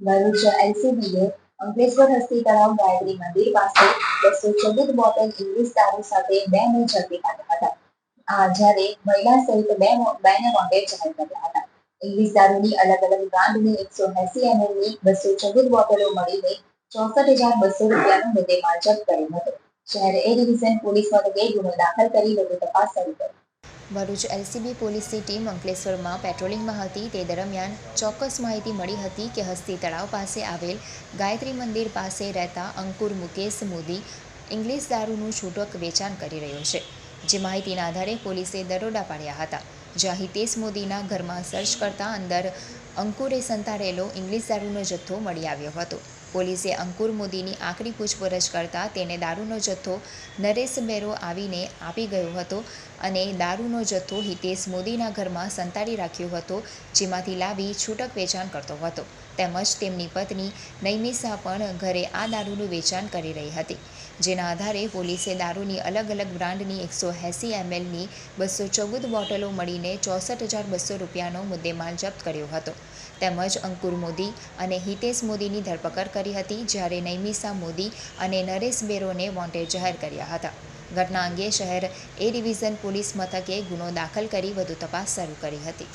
ભરૂચ એલસીબીએ અંકલેશ્વર હસ્તી તળાવ ગાયત્રી મંદિર પાસે બસો ચૌદ બોટલ ઇંગ્લિશ દારૂ સાથે બે ને ઝડપી પાડ્યા હતા. આ જ્યારે મહિલા સહિત બે બેને વોન્ટેડ જાહેર કર્યા હતા. ઇંગ્લિશ દારૂની અલગ અલગ બ્રાન્ડની એકસો એસી એમએલની બસો ચૌદ બોટલો મળીને ચોસઠ હજાર બસો રૂપિયાનો મુદ્દેમાલ જપ્ત કર્યો હતો. શહેર એ ડિવિઝન પોલીસ મથકે ગુનો દાખલ કરી વધુ તપાસ શરૂ કરી. ભરૂચ એલસીબી પોલીસની ટીમ અંકલેશ્વરમાં પેટ્રોલિંગમાં હતી. તે દરમિયાન ચોક્કસ માહિતી મળી હતી કે હસ્તી તળાવ પાસે આવેલ ગાયત્રી મંદિર પાસે રહેતા અંકુર મુકેશ મોદી ઇંગ્લિશ દારૂનું છૂટક વેચાણ કરી રહ્યો છે. જે માહિતીના આધારે પોલીસે દરોડા પાડ્યા હતા. જ્યાં હિતેશ મોદીના ઘરમાં સર્ચ કરતા અંદર અંકુરે સંતાડેલો ઇંગ્લિશ દારૂનો જથ્થો મળી આવ્યો હતો. પોલીસે અંકુર મોદીની આકરી પૂછપરછ કરતાં તેને દારૂનો જથ્થો નરેશ બેરો આવીને આપી ગયો હતો અને દારૂનો જથ્થો હિતેશ મોદીના ઘરમાં સંતાડી રાખ્યો હતો, જેમાંથી લાવી છૂટક વેચાણ કરતો હતો. તેમજ તેમની પત્ની નૈમિષા પણ ઘરે આ દારૂનું વેચાણ કરી રહી હતી. જેના આધારે પોલીસે દારૂની અલગ અલગ બ્રાન્ડની એકસો એંસી એમએલની બસો ચૌદ બોટલો મળીને ચોસઠ હજાર બસો રૂપિયાનો મુદ્દેમાલ જપ્ત કર્યો હતો. તેમજ અંકુર મોદી અને હિતેશ મોદીની ધરપકડ કરી હતી જ્યારે નૈમિષા મોદી અને નરેશ બેરોને વોન્ટેડ જાહેર કર્યા હતા. ઘટના અંગે શહેર એ ડિવિઝન પોલીસ મથકે ગુનો દાખલ કરી વધુ તપાસ શરૂ કરી હતી.